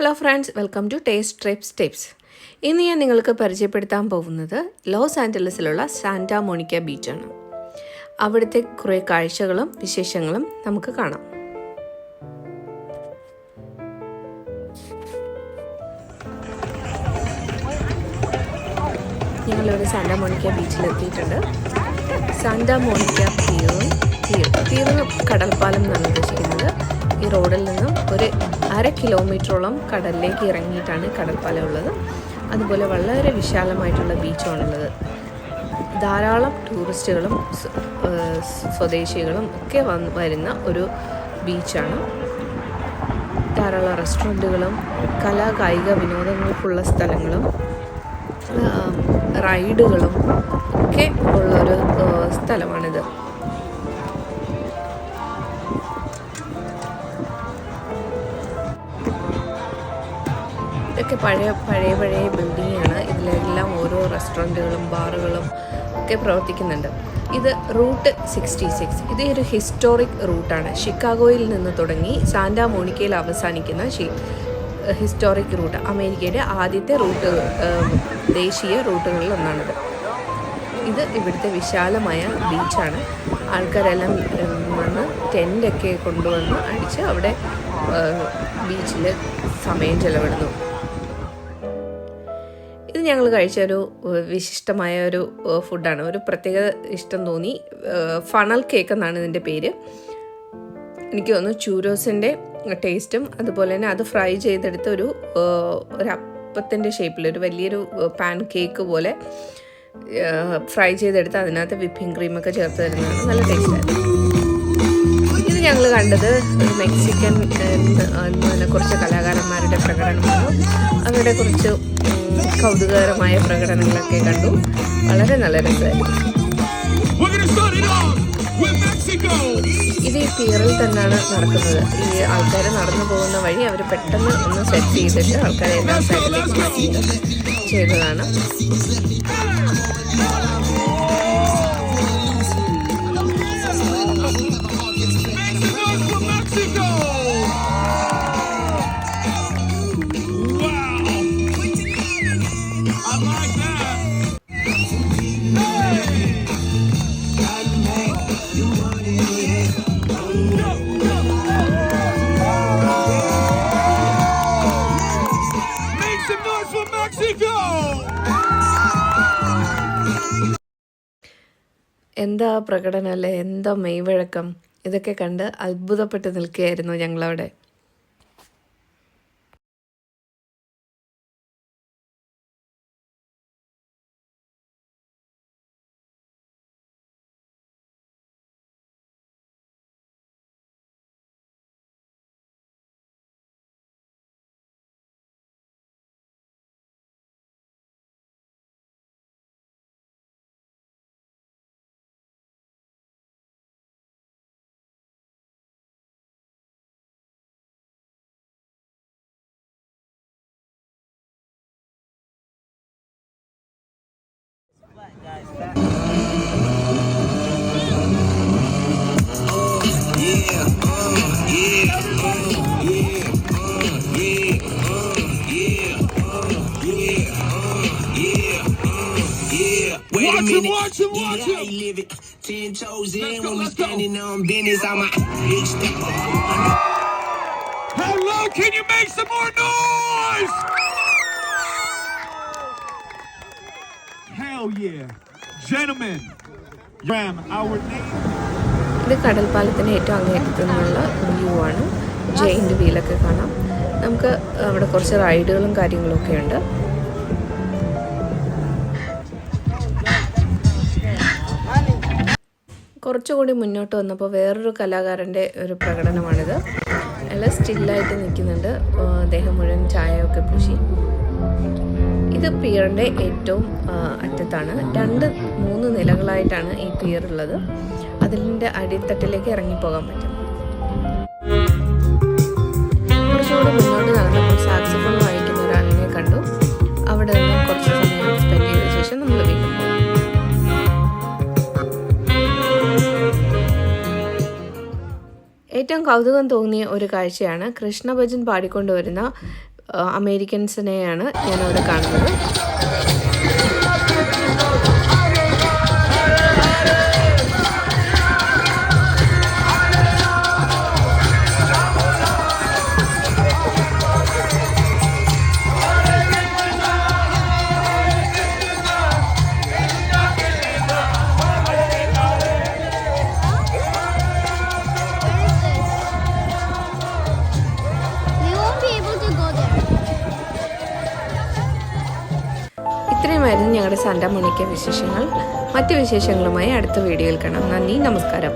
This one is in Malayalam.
Hello friends welcome to taste trips tips ഇന്ന് ഞാൻ നിങ്ങൾക്ക് പരിചയപ്പെടുത്താൻ പോകുന്നത് ലോസ് ആഞ്ചലസിലുള്ള സാന്റാ മോണിക്ക ബീച്ചാണ്. അവിടുത്തെ കുറേ കാഴ്ചകളും വിശേഷങ്ങളും നമുക്ക് കാണാം. ഞങ്ങളിവിടെ സാന്റാ മോണിക്ക ബീച്ചിലെത്തിയിട്ടുണ്ട്. സാന്റാ മോണിക്ക തീറും തീർ തീർന്ന് കടൽപ്പാലം എന്നാണ് ഉദ്ദേശിക്കുന്നത്. ഈ റോഡിൽ നിന്നും ഒരു അര കിലോമീറ്ററോളം കടലിലേക്ക് ഇറങ്ങിയിട്ടാണ് കടൽപ്പാലം ഉള്ളത്. അതുപോലെ വളരെ വിശാലമായിട്ടുള്ള ബീച്ചാണുള്ളത്. ധാരാളം ടൂറിസ്റ്റുകളും സ്വദേശികളും ഒക്കെ വന്ന് വരുന്ന ഒരു ബീച്ചാണ്. ധാരാളം റെസ്റ്റോറന്റുകളും കലാ കായിക വിനോദങ്ങൾക്കുള്ള സ്ഥലങ്ങളും റൈഡുകളും ഒക്കെ ഉള്ളൊരു സ്ഥലമാണിത്. പഴയ പഴയ പഴയ ബിൽഡിങ്ങാണ്. ഇതിലെല്ലാം ഓരോ റെസ്റ്റോറന്റുകളും ബാറുകളും ഒക്കെ പ്രവർത്തിക്കുന്നുണ്ട്. ഇത് റൂട്ട് സിക്സ്റ്റി സിക്സ്. ഇത് ഒരു ഹിസ്റ്റോറിക് റൂട്ടാണ്. ഷിക്കാഗോയിൽ നിന്ന് തുടങ്ങി സാന്റാ മോണിക്കയിൽ അവസാനിക്കുന്ന ഹിസ്റ്റോറിക് റൂട്ട് അമേരിക്കയുടെ ആദ്യത്തെ റൂട്ട് ദേശീയ റൂട്ടുകളിൽ ഒന്നാണിത് ഇത് ഇവിടുത്തെ വിശാലമായ ബീച്ചാണ്. ആൾക്കാരെല്ലാം വന്ന് ടെന്റൊക്കെ കൊണ്ടുവന്ന് അടിച്ച് അവിടെ ബീച്ചിൽ സമയം ചെലവിടുന്നു. ഞങ്ങൾ കഴിച്ച ഒരു വിശിഷ്ടമായ ഒരു ഫുഡാണ് ഒരു പ്രത്യേക ഇഷ്ടം തോന്നി. ഫണൽ കേക്ക് എന്നാണ് ഇതിന്റെ പേര്. എനിക്ക് തോന്നുന്നു ചൂരോസിന്റെ ടേസ്റ്റും അതുപോലെ തന്നെ അത് ഫ്രൈ ചെയ്തെടുത്ത ഒരു ഒരു അപ്പത്തിന്റെ ഷേപ്പിൽ ഒരു വലിയൊരു പാൻ കേക്ക് പോലെ ഫ്രൈ ചെയ്തെടുത്ത് അതിനകത്ത് വിപ്പിംഗ് ക്രീമൊക്കെ ചേർത്ത് തരുന്നതാണ്. നല്ല ടേസ്റ്റായിരുന്നു ഞങ്ങൾ കണ്ടത് ഒരു മെക്സിക്കൻ കുറച്ച് കലാകാരന്മാരുടെ പ്രകടനമാണ്. അവരുടെ കുറച്ച് കൗതുകകരമായ പ്രകടനങ്ങളൊക്കെ കണ്ടു. വളരെ നല്ല രസമായിരുന്നു. ഇത് ഈ പിയറിൽ തന്നെയാണ് നടക്കുന്നത്. ഈ ആൾക്കാരെ നടന്നു പോകുന്ന വഴി അവർ പെട്ടെന്ന് ഒന്ന് സെറ്റ് ചെയ്തിട്ട് ആൾക്കാരെ എല്ലാ സൈഡിലേക്ക് ചെയ്തതാണ്. എന്താ പ്രകടനം അല്ലേ? എന്താ മെയ്വഴക്കം? ഇതൊക്കെ കണ്ട് അത്ഭുതപ്പെട്ട് നിൽക്കുകയായിരുന്നു ഞങ്ങളവിടെ. Watch it. Watch him, watch him, yeah, live it. Ten toes in go, when we standing on business. I'm a big step. Hello, can you make some more noise? Hell yeah. Gentlemen, Ram, our name. ഇത് കടൽപ്പാലത്തിന്റെ ഏറ്റവും അങ്ങേയറ്റത്തു നിന്നുള്ള വ്യൂ ആണ് ജെയിന്റ് വീലൊക്കെ കാണാം നമുക്ക് അവിടെ കുറച്ച് റൈഡുകളും കാര്യങ്ങളൊക്കെ ഉണ്ട് കുറച്ചുകൂടി മുന്നോട്ട് വന്നപ്പോൾ വേറൊരു കലാകാരന്റെ ഒരു പ്രകടനമാണിത്. അയാൾ സ്റ്റില്ലായിട്ട് നിൽക്കുന്നുണ്ട്. അദ്ദേഹം മുഴുവൻ ചായയൊക്കെ പൂശി. ഇത് പിയറിന്റെ ഏറ്റവും അറ്റത്താണ്. രണ്ട് മൂന്ന് നിലകളായിട്ടാണ് ഈ പിയർ ഉള്ളത്. അതിന്റെ അടിത്തട്ടിലേക്ക് ഇറങ്ങിപ്പോകാൻ പറ്റും ഏറ്റവും കൗതുകം തോന്നിയ ഒരു കാഴ്ചയാണ് കൃഷ്ണഭജൻ പാടിക്കൊണ്ടുവരുന്ന അമേരിക്കൻസിനെയാണ് ഞാനവിടെ കാണുന്നത്. ഞങ്ങളുടെ സാന്റാമോണിക്ക വിശേഷങ്ങൾ. മറ്റ് വിശേഷങ്ങളുമായി അടുത്ത വീഡിയോയിൽ കാണാം. നന്ദി നമസ്കാരം.